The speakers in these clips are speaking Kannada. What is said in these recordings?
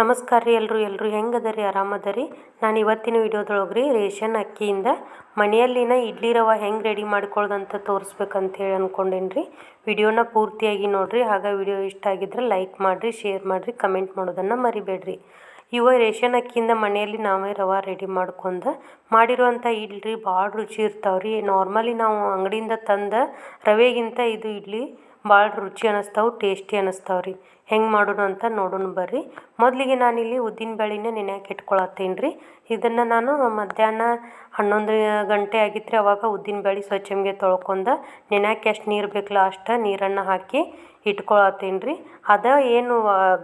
ನಮಸ್ಕಾರ ರೀ ಎಲ್ಲರೂ ಎಲ್ಲರೂ ಹೆಂಗೆ ಆರಾಮದ ಆರಾಮದರಿ? ನಾನು ಇವತ್ತಿನ ವಿಡಿಯೋದೊಳಗೆ ರೀ ರೇಷನ್ ಅಕ್ಕಿಯಿಂದ ಮನೆಯಲ್ಲಿನ ಇಡ್ಲಿ ರವೆ ಹೆಂಗೆ ರೆಡಿ ಮಾಡ್ಕೊಳ್ಳೋದಂತ ತೋರಿಸ್ಬೇಕಂತ ಹೇಳಿ ಅಂದ್ಕೊಂಡೇನಿ ರೀ ವಿಡಿಯೋನ ಪೂರ್ತಿಯಾಗಿ ನೋಡಿರಿ, ಆಗ ವಿಡಿಯೋ ಇಷ್ಟ ಆಗಿದ್ರೆ ಲೈಕ್ ಮಾಡಿರಿ, ಶೇರ್ ಮಾಡಿರಿ, ಕಮೆಂಟ್ ಮಾಡೋದನ್ನು ಮರಿಬೇಡ್ರಿ. ಇವ ರೇಷನ್ ಅಕ್ಕಿಯಿಂದ ಮನೆಯಲ್ಲಿ ನಾವೇ ರವೆ ರೆಡಿ ಮಾಡ್ಕೊಂಡು ಮಾಡಿರುವಂಥ ಇಡ್ಲಿ ಭಾಳ ರುಚಿ ಇರ್ತಾವೆ ರೀ ನಾರ್ಮಲಿ ನಾವು ಅಂಗಡಿಯಿಂದ ತಂದ ರವೆಗಿಂತ ಇದು ಇಡ್ಲಿ ಭಾಳ ರುಚಿ ಅನ್ನಿಸ್ತಾವೆ ಟೇಸ್ಟಿ ಅನ್ನಿಸ್ತಾವೆ ರೀ. ಹೆಂಗೆ ಮಾಡೋಣ ಅಂತ ನೋಡೋಣ ಬರ್ರಿ. ಮೊದಲಿಗೆ ನಾನಿಲ್ಲಿ ಉದ್ದಿನ ಬೇಳೆನ ನೆನೆಯಕ್ಕೆ ಇಟ್ಕೊಳತ್ತೀನಿ ರೀ ಇದನ್ನು ನಾನು ಮಧ್ಯಾಹ್ನ ಹನ್ನೊಂದು ಗಂಟೆ ಆಗಿತ್ತು ರೀ ಅವಾಗ ಉದ್ದಿನ ಬೇಳೆ ಸ್ವಚ್ಛಂಗೆ ತೊಳ್ಕೊಂಡು ನೆನೆಯಕ್ಕೆ ಎಷ್ಟು ನೀರು ಬೇಕಲ್ಲ ಅಷ್ಟು ನೀರನ್ನು ಹಾಕಿ ಇಟ್ಕೊಳತ್ತೀನಿ ರೀ ಅದ ಏನು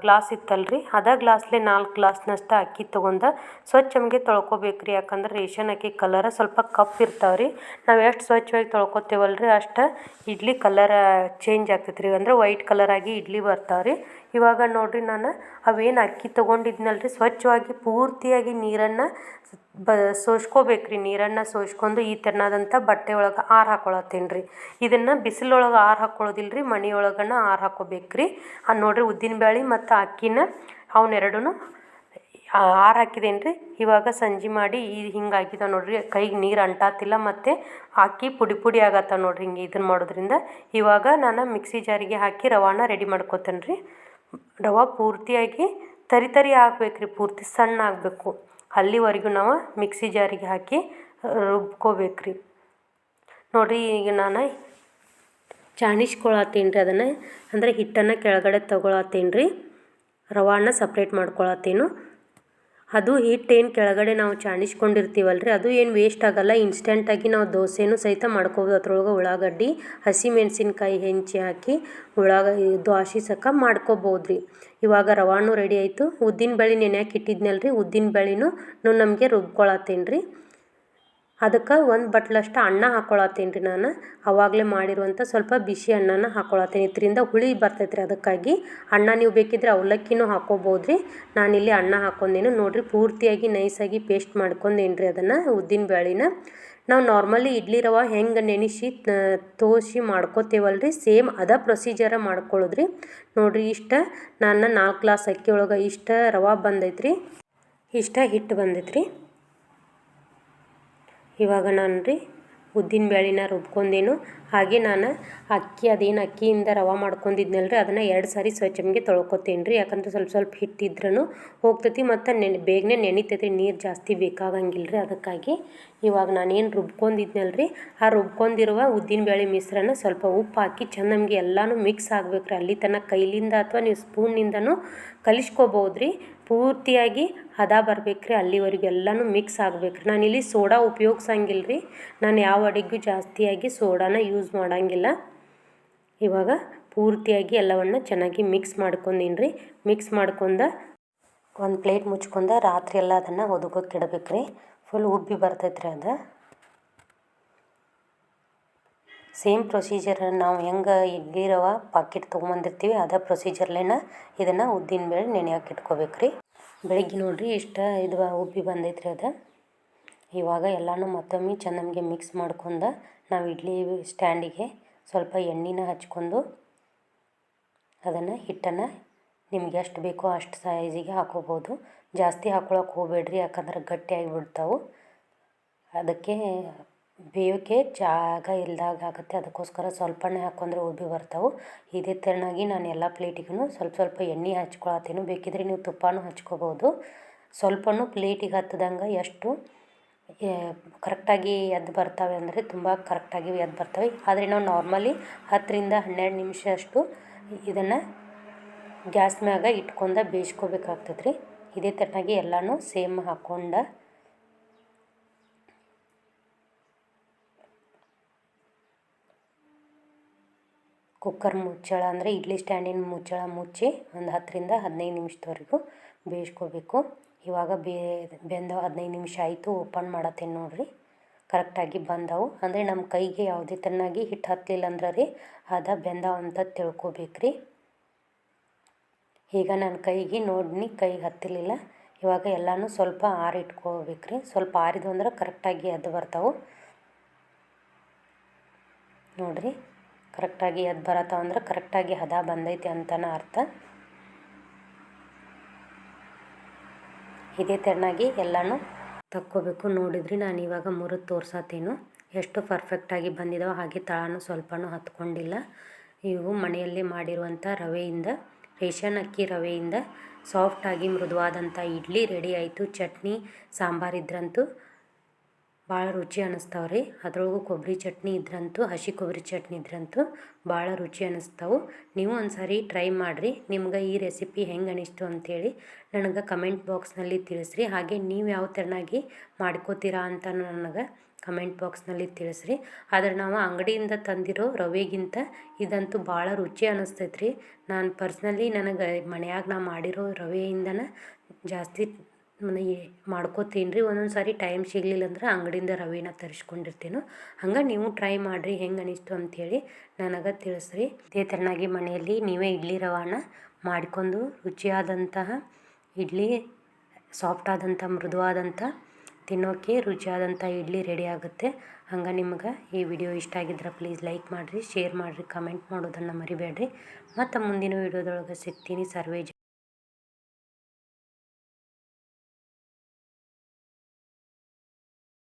ಗ್ಲಾಸ್ ಇತ್ತಲ್ಲ ರೀ ಅದ ಗ್ಲಾಸ್ಲೆ ನಾಲ್ಕು ಗ್ಲಾಸ್ನಷ್ಟು ಅಕ್ಕಿ ತೊಗೊಂಡು ಸ್ವಚ್ಛಂಗೆ ತೊಳ್ಕೊಬೇಕು ರೀ ಯಾಕಂದ್ರೆ ರೇಷನ್ ಅಕ್ಕಿ ಕಲರ ಸ್ವಲ್ಪ ಕಪ್ಪು ಇರ್ತಾವೆ ರೀ ನಾವು ಎಷ್ಟು ಸ್ವಚ್ಛವಾಗಿ ತೊಳ್ಕೊತೇವಲ್ಲ ರೀ ಅಷ್ಟು ಇಡ್ಲಿ ಕಲರ ಚೇಂಜ್ ಆಗ್ತೈತೆ ರೀ ಅಂದ್ರೆ ವೈಟ್ ಕಲರಾಗಿ ಇಡ್ಲಿ ಬರ್ತಾವೆ ರೀ ಇವಾಗ ನೋಡಿರಿ ನಾನು ಅವೇನು ಅಕ್ಕಿ ತೊಗೊಂಡಿದ್ನಲ್ಲ ರೀ ಸ್ವಚ್ಛವಾಗಿ ಪೂರ್ತಿಯಾಗಿ ನೀರನ್ನು ಬ ಸೋಸ್ಕೋಬೇಕು ರೀ ನೀರನ್ನು ಸೋಸ್ಕೊಂಡು ಈ ತೆರನಾದಂಥ ಬಟ್ಟೆ ಒಳಗೆ ಆರು ಹಾಕೊಳತ್ತೀನಿ ರೀ ಇದನ್ನು ಬಿಸಿಲೊಳಗೆ ಆರು ಹಾಕ್ಕೊಳ್ಳೋದಿಲ್ಲ ರೀ ಮನೆ ಒಳಗನ ಆರು ಹಾಕ್ಕೋಬೇಕು ರೀ ಅದು ನೋಡಿರಿ ಉದ್ದಿನ ಬೇಳೆ ಮತ್ತು ಅಕ್ಕಿನ ಅವನ್ನೆರಡೂ ಆರು ಹಾಕಿದೇನ್ರಿ. ಇವಾಗ ಸಂಜೆ ಮಾಡಿ ಈ ಹಿಂಗಾಗಿದಾವೆ ನೋಡಿರಿ, ಕೈಗೆ ನೀರು ಅಂಟಾತಿಲ್ಲ ಮತ್ತು ಅಕ್ಕಿ ಪುಡಿ ಪುಡಿ ಆಗತ್ತ ನೋಡ್ರಿ ಹಿಂಗೆ ಇದನ್ನು ಮಾಡೋದ್ರಿಂದ. ಇವಾಗ ನಾನು ಮಿಕ್ಸಿ ಜಾರಿಗೆ ಹಾಕಿ ರವಾನ ರೆಡಿ ಮಾಡ್ಕೊತೇನೆ ರೀ ರವೆ ಪೂರ್ತಿಯಾಗಿ ತರಿ ತರಿ ಆಗ್ಬೇಕು ರೀ, ಪೂರ್ತಿ ಸಣ್ಣ ಆಗಬೇಕು. ಅಲ್ಲಿವರೆಗೂ ನಾವು ಮಿಕ್ಸಿ ಜಾರಿಗೆ ಹಾಕಿ ರುಬ್ಕೋಬೇಕು ರೀ. ನೋಡಿರಿ, ಈಗ ನಾನು ಚಾಣಿಸ್ಕೊಳತ್ತೀನಿ ರೀ ಅದನ್ನು. ಅಂದರೆ ಹಿಟ್ಟನ್ನು ಕೆಳಗಡೆ ತಗೊಳತ್ತೀನಿ ರೀ. ರವಾನ ಸಪ್ರೇಟ್ ಮಾಡ್ಕೊಳತ್ತೀನಿ. ಅದು ಹಿಟ್ಟು ಏನು ಕೆಳಗಡೆ ನಾವು ಚಾಣಿಸ್ಕೊಂಡಿರ್ತೀವಲ್ಲ ರೀ ಅದು ಏನು ವೇಸ್ಟ್ ಆಗೋಲ್ಲ. ಇನ್ಸ್ಟೆಂಟಾಗಿ ನಾವು ದೋಸೆನೂ ಸಹಿತ ಮಾಡ್ಕೋಬೋದು. ಅದ್ರೊಳಗೆ ಉಳ್ಳಾಗಡ್ಡಿ ಹಸಿಮೆಣ್ಸಿನ್ಕಾಯಿ ಹೆಂಚಿ ಹಾಕಿ ಉಳ್ಳಾಗ ದ್ವಾಸೆ ಸಕ ಮಾಡ್ಕೋಬೋದು ರೀ ಇವಾಗ ರವಾನು ರೆಡಿ ಆಯಿತು. ಉದ್ದಿನ ಬೇಳೆ ನೆನೆಯಕ್ಕೆ ಇಟ್ಟಿದ್ನಲ್ಲ ರೀ ಉದ್ದಿನ ಬೇಳೆನೂ ನಮಗೆ ರುಬ್ಕೊಳತ್ತೀನಿ ರೀ ಅದಕ್ಕೆ ಒಂದು ಬಟ್ಲಷ್ಟು ಅನ್ನ ಹಾಕ್ಕೊಳತ್ತೀನಿ ರೀ ನಾನು. ಅವಾಗಲೇ ಮಾಡಿರುವಂಥ ಸ್ವಲ್ಪ ಬಿಸಿ ಅನ್ನನ ಹಾಕ್ಕೊಳತ್ತೀನಿ ಇದರಿಂದ ಹುಳಿ ಬರ್ತೈತೆ ಅದಕ್ಕಾಗಿ. ಅನ್ನ ನೀವು ಬೇಕಿದ್ರೆ ಅವಲಕ್ಕಿನೂ ಹಾಕ್ಕೋಬೋದು ರೀ ನಾನಿಲ್ಲಿ ಅನ್ನ ಹಾಕ್ಕೊಂಡೇನು ನೋಡಿರಿ ಪೂರ್ತಿಯಾಗಿ ನೈಸಾಗಿ ಪೇಸ್ಟ್ ಮಾಡ್ಕೊಂಡೇನು ರೀ ಅದನ್ನು ಉದ್ದಿನ ಬೇಳೆನ ನಾವು ನಾರ್ಮಲಿ ಇಡ್ಲಿ ರವೆ ಹೆಂಗೆ ನೆನೆಸಿ ತೋಸಿ ಮಾಡ್ಕೋತೇವಲ್ಲ ರೀ ಸೇಮ್ ಅದ ಪ್ರೊಸೀಜರ ಮಾಡ್ಕೊಳ್ಳೋದ್ರಿ ನೋಡಿರಿ ಇಷ್ಟ ನಾನು ನಾಲ್ಕು ಗ್ಲಾಸ್ ಅಕ್ಕಿ ಒಳಗೆ ಇಷ್ಟ ರವೆ ಬಂದೈತ್ರಿ. ಇಷ್ಟ ಹಿಟ್ಟು ಬಂದೈತ್ರಿ. ಇವಾಗ ನಾನು ರೀ ಉದ್ದಿನ ಬೇಳೆನ ರುಬ್ಕೊಂಡೇನು ಹಾಗೆ ನಾನು ಅಕ್ಕಿ, ಅದೇನು ಅಕ್ಕಿಯಿಂದ ರವೆ ಮಾಡ್ಕೊಂಡಿದ್ನಲ್ಲ ರೀ ಅದನ್ನು ಎರಡು ಸಾರಿ ಸ್ವಚ್ಛಂಗೆ ತೊಳ್ಕೊತೀನಿ ರೀ ಯಾಕಂದ್ರೆ ಸ್ವಲ್ಪ ಸ್ವಲ್ಪ ಹಿಟ್ಟಿದ್ರೂ ಹೋಗ್ತೈತಿ ಮತ್ತು ನೆನೆ, ಬೇಗನೆ ನೆನಿತೈತಿ ನೀರು ಜಾಸ್ತಿ ಬೇಕಾಗಂಗಿಲ್ಲ ರೀ ಅದಕ್ಕಾಗಿ. ಇವಾಗ ನಾನೇನು ರುಬ್ಕೊಂಡಿದ್ನಲ್ಲ ರೀ ಆ ರುಬ್ಕೊಂಡಿರುವ ಉದ್ದಿನ ಬೇಳೆ ಮಿಶ್ರಣ ಸ್ವಲ್ಪ ಉಪ್ಪು ಹಾಕಿ ಚೆಂದ ನಮಗೆ ಎಲ್ಲನೂ ಮಿಕ್ಸ್ ಆಗ್ಬೇಕು ರೀ ಅಲ್ಲಿ ತನಕ ಕೈಲಿಂದ ಅಥವಾ ನೀವು ಸ್ಪೂನ್ನಿಂದನೂ ಕಲಿಸ್ಕೋಬೋದು ರೀ ಪೂರ್ತಿಯಾಗಿ ಹದ ಬರ್ಬೇಕು ರೀ ಅಲ್ಲಿವರೆಗೂ ಎಲ್ಲನೂ ಮಿಕ್ಸ್ ಆಗ್ಬೇಕು ರೀ ನಾನಿಲ್ಲಿ ಸೋಡಾ ಉಪಯೋಗಿಸಂಗಿಲ್ಲ ರೀ ನಾನು ಯಾವ ಅಡುಗೆಗೂ ಜಾಸ್ತಿಯಾಗಿ ಸೋಡಾನ ಮಾಡಂಗಿಲ್ಲ. ಇವಾಗ ಪೂರ್ತಿಯಾಗಿ ಎಲ್ಲವನ್ನು ಚೆನ್ನಾಗಿ ಮಿಕ್ಸ್ ಮಾಡ್ಕೊಂಡೀನಿ ರೀ ಮಿಕ್ಸ್ ಮಾಡ್ಕೊಂಡ ಒಂದು ಪ್ಲೇಟ್ ಮುಚ್ಕೊಂಡ ರಾತ್ರಿ ಎಲ್ಲ ಅದನ್ನು ಒದಗೋಕೆ ಇಡಬೇಕು ರೀ ಫುಲ್ ಉಬ್ಬಿ ಬರ್ತೈತೆ ರೀ ಅದು. ಸೇಮ್ ಪ್ರೊಸೀಜರ್ ನಾವು ಹೆಂಗೆ ಇಡ್ಲಿ ರವೆ ಪಾಕೆಟ್ ತೊಗೊಂಬಂದಿರ್ತೀವಿ, ಅದೇ ಪ್ರೊಸೀಜರ್ಲೇನ ಇದನ್ನು ಉದ್ದಿನ ಬೇಳೆ ನೆನೆಯಾಕೆ ಇಟ್ಕೋಬೇಕು ರೀ ಬೆಳಗ್ಗೆ ನೋಡಿರಿ ಇಷ್ಟ ಇದು ಉಬ್ಬಿ ಬಂದೈತೆ ರೀ ಅದು. ಇವಾಗ ಎಲ್ಲನೂ ಮತ್ತೊಮ್ಮೆ ಚೆನ್ನಾಗಿ ಮಿಕ್ಸ್ ಮಾಡ್ಕೊಂಡು ನಾವು ಇಡ್ಲಿ ಸ್ಟ್ಯಾಂಡಿಗೆ ಸ್ವಲ್ಪ ಎಣ್ಣೆನ ಹಚ್ಕೊಂಡು ಅದನ್ನು ಹಿಟ್ಟನ್ನು ನಿಮ್ಗೆ ಎಷ್ಟು ಬೇಕೋ ಅಷ್ಟು ಸೈಜಿಗೆ ಹಾಕೋಬೋದು. ಜಾಸ್ತಿ ಹಾಕೊಳಕ್ಕೆ ಹೋಗಬೇಡ್ರಿ, ಯಾಕಂದ್ರೆ ಗಟ್ಟಿಯಾಗಿ ಬಿಡ್ತಾವೆ ಅದಕ್ಕೆ ಬೇಯೋಕ್ಕೆ ಜಾಗ ಇಲ್ದಾಗ ಆಗುತ್ತೆ, ಅದಕ್ಕೋಸ್ಕರ ಸ್ವಲ್ಪನೇ ಹಾಕೊಂಡ್ರೆ ಉಬ್ಬಿ ಬರ್ತಾವೆ. ಇದೇ ತೆರನಾಗಿ ನಾನು ಎಲ್ಲ ಪ್ಲೇಟಿಗೂ ಸ್ವಲ್ಪ ಸ್ವಲ್ಪ ಎಣ್ಣೆ ಹಚ್ಕೊಳತ್ತೀನಿ, ಬೇಕಿದ್ರೆ ನೀವು ತುಪ್ಪನೂ ಹಚ್ಕೋಬೋದು. ಸ್ವಲ್ಪನೂ ಪ್ಲೇಟಿಗೆ ಹತ್ತದಂಗೆ ಎಷ್ಟು ಕರೆಕ್ಟಾಗಿ ಎದ್ದು ಬರ್ತವೆ ಅಂದರೆ ತುಂಬ ಕರೆಕ್ಟಾಗಿ ಎದ್ದು ಬರ್ತವೆ. ಆದರೆ ನಾವು ನಾರ್ಮಲಿ ಹತ್ತರಿಂದ ಹನ್ನೆರಡು ನಿಮಿಷ ಅಷ್ಟು ಇದನ್ನು ಗ್ಯಾಸ್ ಮ್ಯಾಗ ಇಟ್ಕೊಂಡು ಬೇಯಿಸ್ಕೋಬೇಕಾಗ್ತದೆ ರೀ ಇದೇ ತಟ್ಟಾಗಿ ಎಲ್ಲನೂ ಸೇಮ್ ಹಾಕ್ಕೊಂಡು ಕುಕ್ಕರ್ ಮುಚ್ಚಳ ಅಂದರೆ ಇಡ್ಲಿ ಸ್ಟ್ಯಾಂಡಿನ ಮುಚ್ಚಳ ಮುಚ್ಚಿ ಒಂದು ಹತ್ತರಿಂದ ಹದಿನೈದು ನಿಮಿಷದವರೆಗೂ ಬೇಯಿಸ್ಕೋಬೇಕು. ಇವಾಗ ಬೆಂದವು ಹದಿನೈದು ನಿಮಿಷ ಆಯಿತು, ಓಪನ್ ಮಾಡತ್ತೇನೆ ನೋಡಿರಿ. ಕರೆಕ್ಟಾಗಿ ಬಂದವು. ಅಂದರೆ ನಮ್ಮ ಕೈಗೆ ಯಾವುದೇ ತನ್ನಾಗಿ ಹಿಟ್ಟು ಹತ್ತಲಿಲ್ಲ ಅಂದ್ರೆ ರೀ, ಅದ ಬೆಂದವು ಅಂತ ತಿಳ್ಕೊಬೇಕು ರೀ ಈಗ ನನ್ನ ಕೈಗೆ ನೋಡಿನಿ, ಕೈಗೆ ಹತ್ತಿರಲಿಲ್ಲ ಇವಾಗ ಎಲ್ಲನೂ ಸ್ವಲ್ಪ ಆರಿಟ್ಕೋಬೇಕು ರೀ ಸ್ವಲ್ಪ ಆರಿದ್ವು ಅಂದ್ರೆ ಕರೆಕ್ಟಾಗಿ ಎದ್ದು ಬರ್ತಾವೆ. ನೋಡಿರಿ, ಕರೆಕ್ಟಾಗಿ ಎದ್ದು ಬರತ್ತಾವಂದ್ರೆ ಕರೆಕ್ಟಾಗಿ ಹದ ಬಂದೈತಿ ಅಂತನ ಅರ್ಥ. ಇದೇ ತೆರನಾಗಿ ಎಲ್ಲನೂ ತಕ್ಕೋಬೇಕು. ನೋಡಿದ್ರಿ, ನಾನು ಇವಾಗ ಮುರಿದು ತೋರ್ಸತ್ತೇನು ಎಷ್ಟು ಪರ್ಫೆಕ್ಟಾಗಿ ಬಂದಿದಾವೆ ಹಾಗೆ ತಳನೂ ಸ್ವಲ್ಪನೂ ಹತ್ಕೊಂಡಿಲ್ಲ. ಇವು ಮನೆಯಲ್ಲಿ ಮಾಡಿರುವಂಥ ರವೆಯಿಂದ, ರೇಷನ್ ಅಕ್ಕಿ ರವೆಯಿಂದ ಸಾಫ್ಟಾಗಿ ಮೃದುವಾದಂಥ ಇಡ್ಲಿ ರೆಡಿ ಆಯಿತು. ಚಟ್ನಿ, ಸಾಂಬಾರು ಇದ್ರಂತೂ ಭಾಳ ರುಚಿ ಅನ್ನಿಸ್ತಾವೆ ರೀ. ಅದ್ರೊಳಗೂ ಕೊಬ್ಬರಿ ಚಟ್ನಿ ಇದ್ರಂತೂ, ಹಸಿ ಕೊಬ್ಬರಿ ಚಟ್ನಿ ಇದ್ರಂತೂ ಭಾಳ ರುಚಿ ಅನ್ನಿಸ್ತಾವೆ ನೀವು ಒಂದು ಸಾರಿ ಟ್ರೈ ಮಾಡಿರಿ. ನಿಮ್ಗೆ ಈ ರೆಸಿಪಿ ಹೆಂಗೆ ಅನಿಸ್ತು ಅಂಥೇಳಿ ನನಗೆ ಕಮೆಂಟ್ ಬಾಕ್ಸ್ನಲ್ಲಿ ತಿಳಿಸ್ರಿ. ಹಾಗೆ ನೀವು ಯಾವ ಥರನಾಗಿ ಮಾಡ್ಕೋತೀರಾ ಅಂತ ನನಗೆ ಕಮೆಂಟ್ ಬಾಕ್ಸ್ನಲ್ಲಿ ತಿಳಿಸ್ರಿ. ಆದರೆ ನಾವು ಅಂಗಡಿಯಿಂದ ತಂದಿರೋ ರವೆಗಿಂತ ಇದಂತೂ ಭಾಳ ರುಚಿ ಅನ್ನಿಸ್ತೈತೆ ರೀ ನಾನು ಪರ್ಸ್ನಲಿ ನನಗೆ ಮನೆಯಾಗ ನಾ ಮಾಡಿರೋ ರವೆಯಿಂದನೇ ಜಾಸ್ತಿ ಮನೆಗೆ ಮಾಡ್ಕೋತೀನಿ ರೀ ಒಂದೊಂದು ಸಾರಿ ಟೈಮ್ ಸಿಗಲಿಲ್ಲ ಅಂದ್ರೆ ಅಂಗಡಿಯಿಂದ ರವೆನ ತರಿಸ್ಕೊಂಡಿರ್ತೀನೋ. ಹಂಗೆ ನೀವು ಟ್ರೈ ಮಾಡಿರಿ, ಹೆಂಗೆ ಅನಿಸ್ತು ಅಂಥೇಳಿ ನನಗೆ ತಿಳಿಸ್ರಿ. ಇದೇ ಥರನಾಗಿ ಮನೆಯಲ್ಲಿ ನೀವೇ ಇಡ್ಲಿ ರವಾನ ಮಾಡಿಕೊಂಡು ರುಚಿಯಾದಂತಹ ಇಡ್ಲಿ ಸಾಫ್ಟ್ ಆದಂಥ ಮೃದುವಾದಂಥ ತಿನ್ನೋಕ್ಕೆ ರುಚಿಯಾದಂಥ ಇಡ್ಲಿ ರೆಡಿ ಆಗುತ್ತೆ. ಹಂಗೆ ನಿಮ್ಗೆ ಈ ವಿಡಿಯೋ ಇಷ್ಟ ಆಗಿದ್ರೆ ಪ್ಲೀಸ್ ಲೈಕ್ ಮಾಡಿರಿ ಶೇರ್ ಮಾಡಿರಿ ಕಮೆಂಟ್ ಮಾಡೋದನ್ನು ಮರಿಬೇಡ್ರಿ. ಮತ್ತು ಮುಂದಿನ ವಿಡಿಯೋದೊಳಗೆ ಸಿಗ್ತೀನಿ. ಸರ್ವೇ